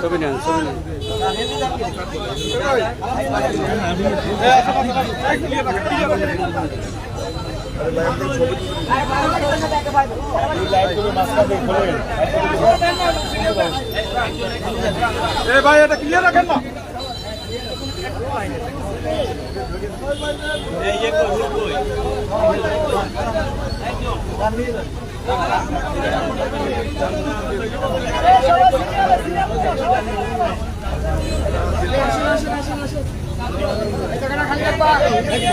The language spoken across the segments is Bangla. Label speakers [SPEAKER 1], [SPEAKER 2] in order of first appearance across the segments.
[SPEAKER 1] ছবি নেন ছবি নেন।
[SPEAKER 2] এ ভাই এটা ক্লিয়ার রাখেন না।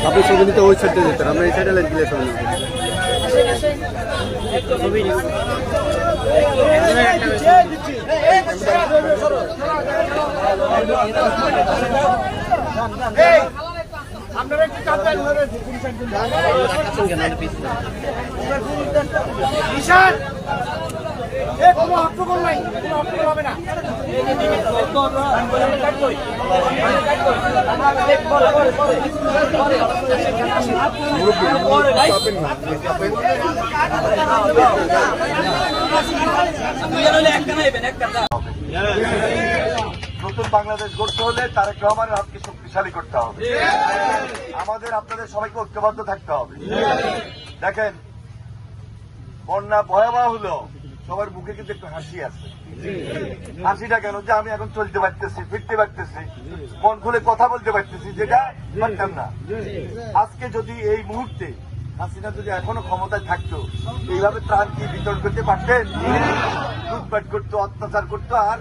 [SPEAKER 1] আপনি ছবি নিতে ওই সাইডে যেতেন আমরা এই সাইডে লাইন গিয়ে ছবি
[SPEAKER 2] কোনো নাই কোনো হবে না।
[SPEAKER 3] নতুন বাংলাদেশ গড়তে হলে তারেক রহমানের হাতকে শক্তিশালী করতে হবে। আমাদের, আপনাদের সবাইকে ঐক্যবদ্ধ থাকতে হবে। দেখেন, বন্যা ভয়াবহ হলো সবার মুখে কিন্তু একটু হাসি আছে। হাসিটা কেন? যে আমি এখন চলতে পারতেছি, ফিরতে পারতেছি, মন খুলে কথা বলতে পারতেছি, যেটা পারতাম না। আজকে যদি এই মুহূর্তে হাসিনা যদি এখনও ক্ষমতায় থাকতো, এইভাবে ত্রাণ কি বিতরণ করতে পারতেন? লুটপাট করতো, অত্যাচার করতো, আর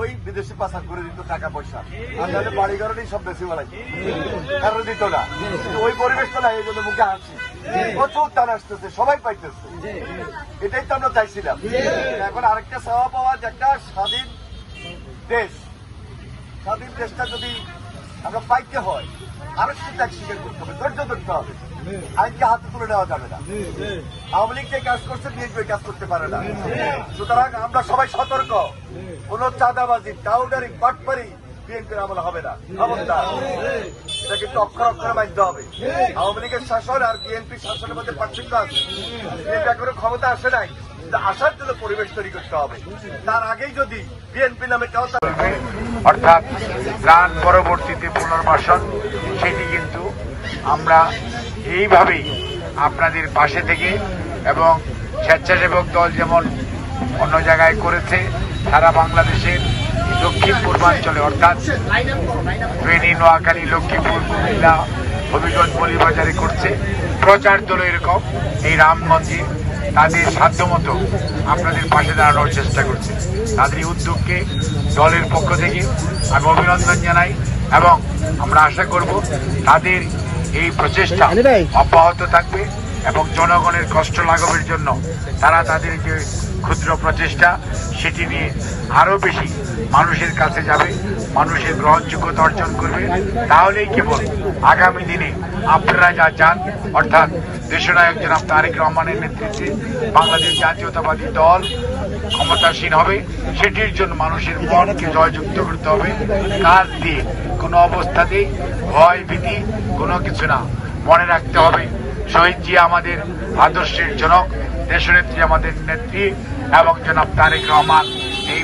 [SPEAKER 3] ওই বিদেশি পাচার করে দিত টাকা পয়সা তাহলে বাড়ি ঘরেরই সব বেশি বেড়াই। কারও দিত না। ওই পরিবেশটা তো না এই জন্য মুখে হাসি। প্রচুর টান আসতেছে, সবাই পাইতেছে। এটাই তো আমরা চাইছিলাম। এখন আরেকটা সেবা পাওয়া যে একটা স্বাধীন দেশ। স্বাধীন দেশটা যদি আমরা পাইতে হয় আরও একটু ত্যাগ স্বীকার করতে হবে ধৈর্য ধরতে হবে। আইনকে হাতে তুলে নেওয়া যাবে না। আওয়ামী লীগ যে কাজ করছে বিএনপি কাজ করতে পারে না। সুতরাং আমরা সবাই সতর্ক। কোন চাঁদাবাজি টাউডারি পাটপারি বিএনপির আমল হবে না। খবরদার। এটা কিন্তু অক্ষর অক্ষরে মানতে হবে। আওয়ামী লীগের শাসন আর বিএনপি শাসনের মধ্যে পার্থক্য আছে। বিএনপি এখনও ক্ষমতা আসে নাই। আসার জন্য পরিবেশ তৈরি করতে হবে। তার আগেই যদি বিএনপি নামে কেউ
[SPEAKER 4] অর্থাৎ ত্রাণ পরবর্তীতে পুনর্বাসন, সেটি কিন্তু আমরা এইভাবেই আপনাদের পাশে থেকে এবং স্বেচ্ছাসেবক দল যেমন অন্য জায়গায় করেছে, সারা বাংলাদেশের দক্ষিণ পূর্বাঞ্চলে, অর্থাৎ ফেনী, নোয়াখালী, লক্ষ্মীপুর, কুমিল্লা, হবিগঞ্জ বলিবাজারে করছে। প্রচার দল এরকম, এই রামগঞ্জে তাদের সাধ্য মতো আপনাদের পাশে দাঁড়ানোর চেষ্টা করছে। তাদের উদ্যোগকে দলের পক্ষ থেকে আমি অভিনন্দন জানাই এবং আমরা আশা করব তাদের এই প্রচেষ্টা অব্যাহত থাকবে। এবং জনগণের কষ্ট লাঘবের জন্য তারা তাদের যে ক্ষুদ্র প্রচেষ্টা, সেটি নিয়ে আরও বেশি মানুষের কাছে যাবে, মানুষের গ্রহণযোগ্যতা অর্জন করবে। তাহলেই কেবল আগামী দিনে আপনারা যা চান, অর্থাৎ দেশনায়ক জনাব তারেক রহমানের নেতৃত্বে বাংলাদেশ জাতীয়তাবাদী দল ক্ষমতাসীন হবে, সেটির জন্য মানুষের মনকে জয়যুক্ত করতে হবে। কাজ দিয়ে কোনো অবস্থাতেই ভয় ভীতি কোনো কিছু না মনে রাখতে হবে। শহীদ জিয়া আমাদের আদর্শের জনক দেশনেত্রী আমাদের নেত্রী এবং জনাব তারেক রহমান এই